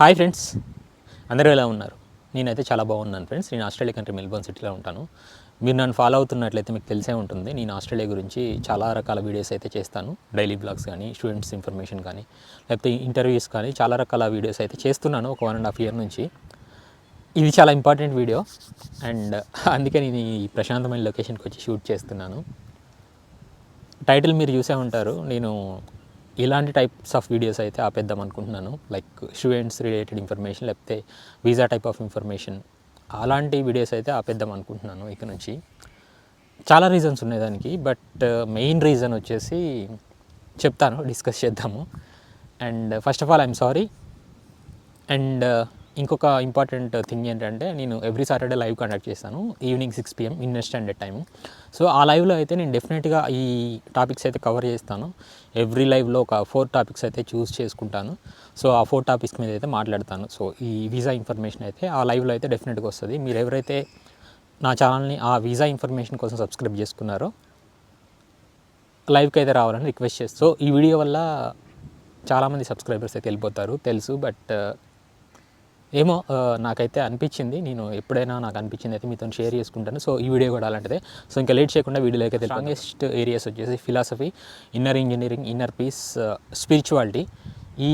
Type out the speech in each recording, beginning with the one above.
Hi friends. అందరూ ఎలా ఉన్నారు? నేనైతే చాలా బాగున్నాను ఫ్రెండ్స్. నేను ఆస్ట్రేలియా కంట్రీ మెల్బోర్న్ సిటీలో ఉంటాను. మీరు నన్ను ఫాలో అవుతున్నట్లయితే మీకు తెలిసే ఉంటుంది. నేను ఆస్ట్రేలియా గురించి చాలా రకాల వీడియోస్ అయితే చేస్తాను. డైలీ బ్లాగ్స్ కానీ స్టూడెంట్స్ ఇన్ఫర్మేషన్ కానీ లేకపోతే ఇంటర్వ్యూస్ కానీ చాలా రకాల వీడియోస్ అయితే చేస్తున్నాను ఒక వన్ అండ్ హాఫ్ ఇయర్ నుంచి. ఇది చాలా ఇంపార్టెంట్ వీడియో. అండ్ అందుకే నేను ఈ ప్రశాంతమైన లొకేషన్కి వచ్చి షూట్ చేస్తున్నాను. టైటిల్ మీరు చూసే ఉంటారు. నేను ఇలాంటి టైప్స్ ఆఫ్ వీడియోస్ అయితే ఆపేద్దాం అనుకుంటున్నాను. లైక్ స్టూడెంట్స్ రిలేటెడ్ ఇన్ఫర్మేషన్ లేకపోతే వీసా టైప్ ఆఫ్ ఇన్ఫర్మేషన్ అలాంటి వీడియోస్ అయితే ఆపేద్దాం అనుకుంటున్నాను ఇక నుంచి. చాలా రీజన్స్ ఉన్నాయి దానికి బట్ మెయిన్ రీజన్ వచ్చేసి చెప్తాను డిస్కస్ చేద్దాము. And first of all I'm sorry and ఇంకొక ఇంపార్టెంట్ థింగ్ ఏంటంటే నేను ఎవ్రీ సాటర్డే లైవ్ కండక్ట్ చేస్తాను evening six PM Indian standard time so ఆ లైవ్లో అయితే నేను డెఫినెట్గా ఈ టాపిక్స్ అయితే కవర్ చేస్తాను. ఎవ్రీ లైవ్లో ఒక ఫోర్ టాపిక్స్ అయితే చూస్ చేసుకుంటాను. సో ఆ ఫోర్ టాపిక్స్ మీద అయితే మాట్లాడతాను. సో ఈ వీసా ఇన్ఫర్మేషన్ అయితే ఆ లైవ్లో అయితే డెఫినెట్గా వస్తుంది. మీరు ఎవరైతే నా ఛానల్ని ఆ వీసా ఇన్ఫర్మేషన్ కోసం సబ్స్క్రైబ్ చేసుకున్నారో లైవ్కి అయితే రావాలని రిక్వెస్ట్ చేస్తూ. సో ఈ వీడియో వల్ల చాలామంది సబ్స్క్రైబర్స్ అయితే వెళ్ళిపోతారు తెలుసు. బట్ ఏమో నాకైతే అనిపించింది. నేను ఎప్పుడైనా నాకు అనిపించింది అయితే మీతో షేర్ చేసుకుంటాను. సో ఈ వీడియో కూడా అలాంటిదే. సో ఇంకా లేట్ చేయకుండా వీడియోలోకి అయితే స్ట్రాంగెస్ట్ ఏరియాస్ వచ్చేసి philosophy inner engineering inner peace spirituality ఈ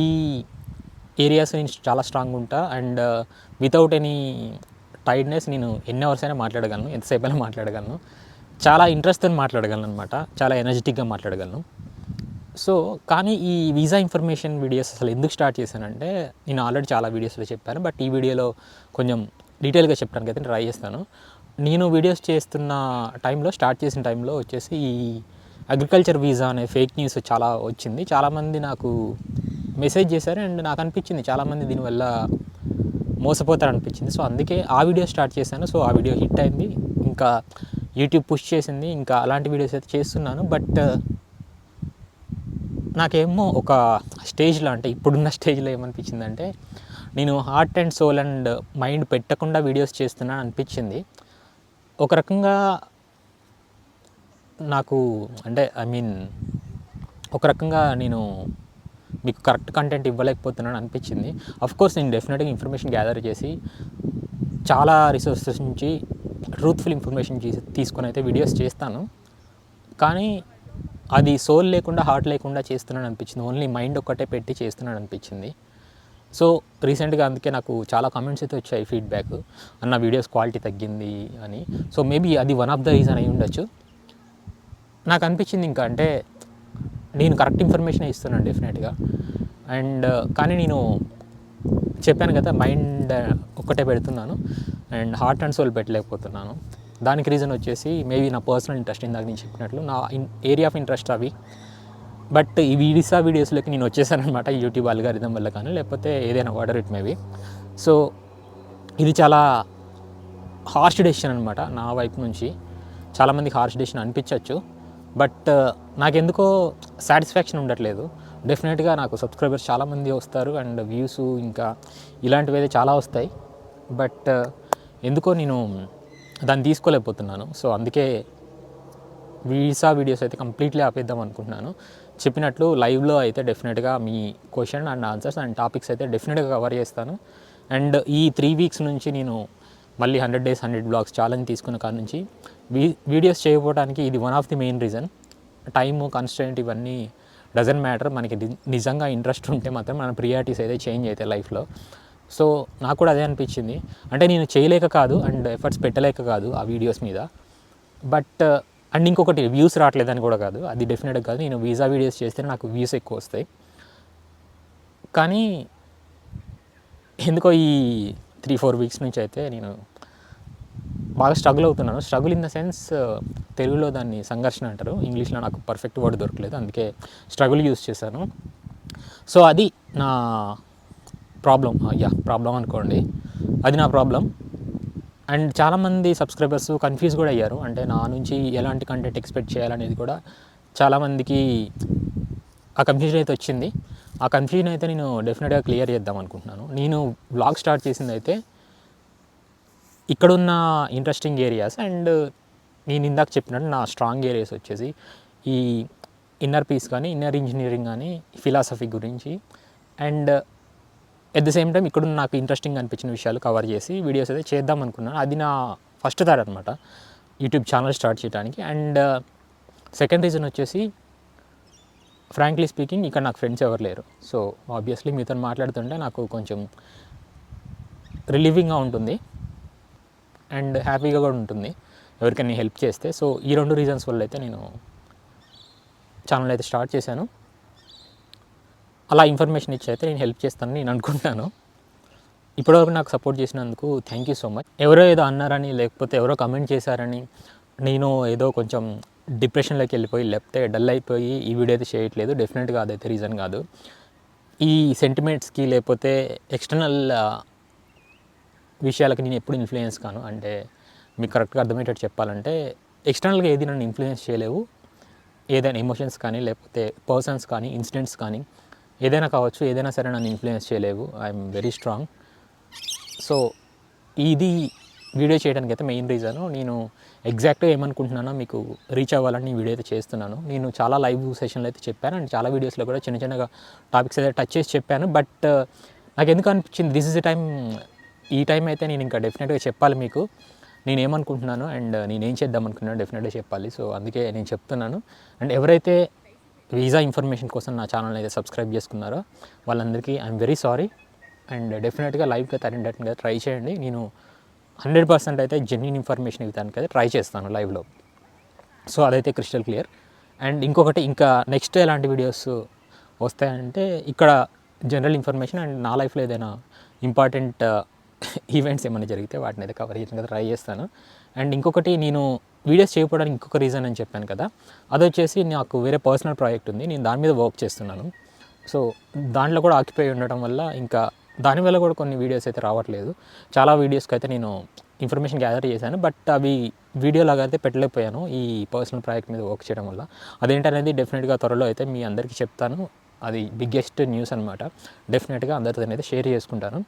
ఏరియాస్ నేను చాలా స్ట్రాంగ్ ఉంటా. అండ్ వితౌట్ ఎనీ టైర్డ్నెస్ నేను ఎన్ని అవర్స్ అయినా మాట్లాడగలను. ఎంతసేపు అయినా మాట్లాడగలను. చాలా ఇంట్రెస్ట్తో మాట్లాడగలను అనమాట చాలా ఎనర్జెటిక్గా మాట్లాడగలను. సో కానీ ఈ వీసా ఇన్ఫర్మేషన్ వీడియోస్ అసలు ఎందుకు స్టార్ట్ చేశానంటే నేను ఆల్రెడీ చాలా వీడియోస్లో చెప్పాను బట్ ఈ వీడియోలో కొంచెం డీటెయిల్గా చెప్పడానికి అయితే ట్రై చేస్తాను. నేను వీడియోస్ చేస్తున్న టైంలో స్టార్ట్ చేసిన టైంలో వచ్చేసి ఈ అగ్రికల్చర్ వీసా అనే ఫేక్ న్యూస్ చాలా వచ్చింది. చాలామంది నాకు మెసేజ్ చేశారు అండ్ నాకు అనిపించింది చాలామంది దీనివల్ల మోసపోతారు అనిపించింది. సో అందుకే ఆ వీడియో స్టార్ట్ చేశాను. సో ఆ వీడియో హిట్ అయింది. ఇంకా యూట్యూబ్ పుష్ చేసింది. ఇంకా అలాంటి వీడియోస్ అయితే చేస్తున్నాను. బట్ నాకేమో ఒక స్టేజ్లో అంటే ఇప్పుడున్న స్టేజ్లో ఏమనిపించిందంటే నేను heart and soul and mind పెట్టకుండా వీడియోస్ చేస్తున్నాను అనిపించింది. ఒక రకంగా నాకు అంటే ఐ మీన్ ఒక రకంగా నేను మీకు కరెక్ట్ కంటెంట్ ఇవ్వలేకపోతున్నాను అనిపించింది. కోర్స్ నేను డెఫినెట్గా ఇన్ఫర్మేషన్ గ్యాదర్ చేసి చాలా రిసోర్సెస్ నుంచి ట్రూత్ఫుల్ ఇన్ఫర్మేషన్ తీసుకొని అయితే వీడియోస్ చేస్తాను. కానీ అది సోల్ లేకుండా హార్ట్ లేకుండా చేస్తున్నాను అనిపించింది. ఓన్లీ మైండ్ ఒక్కటే పెట్టి చేస్తున్నాను అనిపించింది. సో రీసెంట్గా అందుకే నాకు చాలా కామెంట్స్ అయితే వచ్చాయి ఫీడ్బ్యాక్. అన్న వీడియోస్ క్వాలిటీ తగ్గింది అని. సో మేబీ అది వన్ ఆఫ్ ద రీజన్ అయి ఉండొచ్చు. నాకు అనిపించింది ఇంకా అంటే నేను కరెక్ట్ ఇన్ఫర్మేషన్ ఇస్తున్నాను డెఫినెట్గా. అండ్ కానీ నేను చెప్పాను కదా మైండ్ ఒక్కటే పెడుతున్నాను. అండ్ హార్ట్ అండ్ సోల్ పెట్టలేకపోతున్నాను. దానికి రీజన్ వచ్చేసి మేబీ నా పర్సనల్ ఇంట్రెస్ట్ ఇందాక నేను చెప్పినట్లు నా ఏరియా ఆఫ్ ఇంట్రెస్ట్ అవి. బట్ ఈ వీడిసా వీడియోస్లోకి నేను వచ్చేసానమాట యూట్యూబ్ అల్గారిథం వల్ల కానీ లేకపోతే ఏదైనా ఆర్డర్ ఇట్ మేబీ సో ఇది చాలా హార్ష్ డెసిషన్ అనమాట నా వైపు నుంచి. చాలామందికి హార్ష్ డెసిషన్ అనిపించవచ్చు బట్ uh, నాకెందుకో సాటిస్ఫాక్షన్ ఉండట్లేదు. డెఫినెట్గా నాకు సబ్స్క్రైబర్స్ చాలామంది వస్తారు అండ్ వ్యూస్ ఇంకా ఇలాంటివి అయితే చాలా వస్తాయి. బట్ uh, ఎందుకో నేను దాన్ని తీసుకోలేకపోతున్నాను. సో అందుకే వీసా వీడియోస్ అయితే కంప్లీట్లీ ఆపేద్దాం అనుకుంటున్నాను. చెప్పినట్లు లైవ్లో అయితే డెఫినెట్గా మీ question and answers and topics అయితే డెఫినెట్గా కవర్ చేస్తాను. అండ్ ఈ త్రీ వీక్స్ నుంచి నేను మళ్ళీ hundred days hundred blogs challenge తీసుకున్న కాడ నుంచి వీ వీడియోస్ చేయకపోవడానికి ఇది one of the main reason time constant ఇవన్నీ డజన్ మ్యాటర్ మనకి నిజంగా ఇంట్రెస్ట్ ఉంటే మాత్రం మన ప్రియారిటీస్ అయితే చేంజ్ అవుతాయి లైఫ్లో. సో నాకు కూడా అదే అనిపించింది. అంటే నేను చేయలేక కాదు అండ్ ఎఫర్ట్స్ పెట్టలేక కాదు ఆ వీడియోస్ మీద. బట్ అండ్ ఇంకొకటి వ్యూస్ రావట్లేదని కూడా కాదు. అది డెఫినెట్గా కాదు. నేను వీసా వీడియోస్ చేస్తే నాకు వ్యూస్ ఎక్కువ వస్తాయి. కానీ ఎందుకో ఈ త్రీ ఫోర్ వీక్స్ నుంచి అయితే నేను బాగా స్ట్రగుల్ అవుతున్నాను. స్ట్రగుల్ ఇన్ ద సెన్స్ తెలుగులో దాన్ని సంఘర్షణ అంటారు. ఇంగ్లీష్లో నాకు పర్ఫెక్ట్ వర్డ్ దొరకలేదు. అందుకే స్ట్రగుల్ యూస్ చేశాను. సో అది నా ప్రాబ్లం యా ప్రాబ్లం అనుకోండి. అది నా ప్రాబ్లం అండ్ చాలామంది సబ్స్క్రైబర్స్ కన్ఫ్యూజ్ కూడా అయ్యారు. అంటే నా నుంచి ఎలాంటి కంటెంట్ ఎక్స్పెక్ట్ చేయాలనేది కూడా చాలామందికి ఆ కన్ఫ్యూజన్ అయితే వచ్చింది. ఆ కన్ఫ్యూజన్ అయితే నేను డెఫినెట్గా క్లియర్ చేద్దాం అనుకుంటున్నాను. నేను బ్లాగ్ స్టార్ట్ చేసింది అయితే ఇక్కడున్న ఇంట్రెస్టింగ్ ఏరియాస్ అండ్ నేను ఇందాక చెప్పినట్టు నా స్ట్రాంగ్ ఏరియాస్ వచ్చేసి ఈ ఇన్నర్ పీస్ కానీ ఇన్నర్ ఇంజనీరింగ్ కానీ ఫిలాసఫీ గురించి and at the same time ఇక్కడ నాకు ఇంట్రెస్టింగ్ అనిపించిన విషయాలు కవర్ చేసి వీడియోస్ అయితే చేద్దాం అనుకున్నాను. అది నా ఫస్ట్ థాట్ అనమాట యూట్యూబ్ ఛానల్ స్టార్ట్ చేయడానికి. అండ్ సెకండ్ రీజన్ వచ్చేసి ఫ్రాంక్లీ స్పీకింగ్ ఇక్కడ నాకు ఫ్రెండ్స్ ఎవరు లేరు. సో ఆబ్వియస్లీ మీతో మాట్లాడుతుంటే నాకు కొంచెం రిలీవింగ్గా ఉంటుంది. అండ్ హ్యాపీగా కూడా ఉంటుంది. ఎవరికైనా హెల్ప్ చేస్తే. సో ఈ రెండు రీజన్స్ వల్ల అయితే నేను ఛానల్ అయితే స్టార్ట్ చేశాను. అలా ఇన్ఫర్మేషన్ ఇచ్చి అయితే నేను హెల్ప్ చేస్తానని నేను అనుకుంటున్నాను ఇప్పటివరకు నాకు సపోర్ట్ చేసినందుకు థ్యాంక్ యూ సో మచ్ ఎవరో ఏదో అన్నారని లేకపోతే ఎవరో కమెంట్ చేశారని నేను ఏదో కొంచెం డిప్రెషన్లోకి వెళ్ళిపోయి లేకపోతే డల్ అయిపోయి ఈ వీడియో అయితే చేయట్లేదు. డెఫినెట్గా అదైతే రీజన్ కాదు. ఈ సెంటిమెంట్స్కి లేకపోతే ఎక్స్టర్నల్ విషయాలకి నేను ఎప్పుడు ఇన్ఫ్లుయెన్స్ కాను. అంటే మీకు కరెక్ట్గా అర్థమయ్యేటట్టు చెప్పాలంటే ఎక్స్టర్నల్గా ఏది నన్ను ఇన్ఫ్లుయెన్స్ చేయలేవు. ఏదైనా ఎమోషన్స్ కానీ లేకపోతే పర్సన్స్ కానీ ఇన్సిడెంట్స్ కానీ ఏదైనా కావచ్చు ఏదైనా సరే నన్ను ఇన్ఫ్లుయెన్స్ చేయలేవు. ఐఎమ్ వెరీ స్ట్రాంగ్ సో ఇది వీడియో చేయడానికి అయితే మెయిన్ రీజను నేను ఎగ్జాక్ట్గా ఏమనుకుంటున్నానో మీకు రీచ్ అవ్వాలని వీడియో అయితే చేస్తున్నాను. నేను చాలా లైవ్ సెషన్లు అయితే చెప్పాను. అండ్ చాలా వీడియోస్లో కూడా చిన్న చిన్నగా టాపిక్స్ అయితే టచ్ చేసి చెప్పాను. బట్ నాకు ఎందుకు అనిపించింది? దిస్ ఇస్ ద టైం ఈ టైం అయితే నేను ఇంకా డెఫినెట్గా చెప్పాలి మీకు. నేను ఏమనుకుంటున్నాను? అండ్ నేను ఏం చేద్దాం అనుకున్నాను డెఫినెట్గా చెప్పాలి. సో అందుకే నేను చెప్తున్నాను. అండ్ ఎవరైతే వీసా ఇన్ఫర్మేషన్ కోసం నా ఛానల్ అయితే సబ్స్క్రైబ్ చేసుకున్నారో వాళ్ళందరికీ ఐఎమ్ వెరీ సారీ అండ్ డెఫినెట్గా లైవ్గా అటెండ్ ట్రై చేయండి. నేను హండ్రెడ్ పర్సెంట్ అయితే జెన్యున్ ఇన్ఫర్మేషన్ ఇవ్వడానికి అయితే ట్రై చేస్తాను లైవ్లో సో అదైతే క్రిస్టల్ క్లియర్ అండ్ ఇంకొకటి ఇంకా నెక్స్ట్ ఎలాంటి వీడియోస్ వస్తాయంటే ఇక్కడ జనరల్ ఇన్ఫర్మేషన్ అండ్ నా లైఫ్లో ఏదైనా ఇంపార్టెంట్ ఈవెంట్స్ uh, ఏమైనా జరిగితే వాటిని అయితే కవర్ చేయడానికి ట్రై చేస్తాను. అండ్ ఇంకొకటి నేను వీడియోస్ చేయకపోవడానికి ఇంకొక రీజన్ అని చెప్పాను కదా. అది వచ్చేసి నాకు వేరే పర్సనల్ ప్రాజెక్ట్ ఉంది. నేను దాని మీద వర్క్ చేస్తున్నాను. సో దాంట్లో కూడా ఆక్యుపై ఉండటం వల్ల ఇంకా దానివల్ల కూడా కొన్ని వీడియోస్ అయితే రావట్లేదు. చాలా వీడియోస్కి అయితే నేను ఇన్ఫర్మేషన్ గ్యాదర్ చేశాను. బట్ అవి వీడియో లాగా అయితే పెట్టలేకపోయాను ఈ పర్సనల్ ప్రాజెక్ట్ మీద వర్క్ చేయడం వల్ల. అదేంటనేది డెఫినెట్గా త్వరలో అయితే మీ అందరికీ చెప్తాను. అది బిగ్గెస్ట్ న్యూస్ అనమాట డెఫినెట్గా అందరితో అయితే షేర్ చేసుకుంటాను.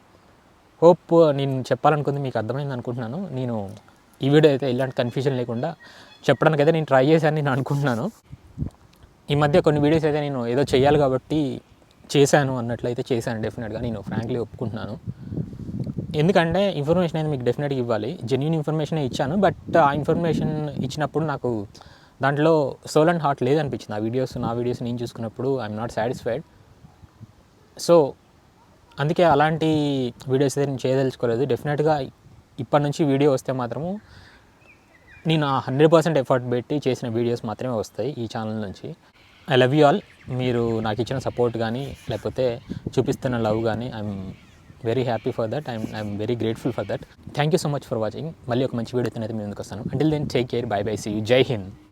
హోప్ నేను చెప్పాలనుకుంది మీకు అర్థమైంది అనుకుంటున్నాను. నేను ఈ వీడియో అయితే ఇలాంటి కన్ఫ్యూజన్ లేకుండా చెప్పడానికి అయితే నేను ట్రై చేశాను నేను అనుకుంటున్నాను. ఈ మధ్య కొన్ని వీడియోస్ అయితే నేను ఏదో చేయాలి కాబట్టి చేశాను అన్నట్లయితే చేశాను డెఫినెట్గా నేను ఫ్రాంక్లీ ఒప్పుకుంటున్నాను. ఎందుకంటే ఇన్ఫర్మేషన్ అనేది మీకు డెఫినెట్గా ఇవ్వాలి. జెన్యున్ ఇన్ఫర్మేషన్ ఇచ్చాను బట్ ఆ ఇన్ఫర్మేషన్ ఇచ్చినప్పుడు నాకు దాంట్లో సోల్ అండ్ హార్ట్ లేదనిపించింది. ఆ వీడియోస్ నా వీడియోస్ నేను చూసుకున్నప్పుడు ఐఎమ్ నాట్ సాటిస్ఫైడ్ సో అందుకే అలాంటి వీడియోస్ అయితే నేను చేయదలుచుకోలేదు. డెఫినెట్గా ఇప్పటి నుంచి వీడియో వస్తే మాత్రము నేను హండ్రెడ్ పర్సెంట్ ఎఫర్ట్ పెట్టి చేసిన వీడియోస్ మాత్రమే వస్తాయి ఈ ఛానల్ నుంచి. I love you all. మీరు నాకు ఇచ్చిన సపోర్ట్ కానీ లేకపోతే చూపిస్తున్న లవ్ కానీ I'm very happy for that. I'm I'm very grateful for that. Thank you so much for watching. మళ్ళీ ఒక మంచి వీడియో అయితే నేను ముందుకు వస్తాను. Until then take care bye bye see you Jai Hind.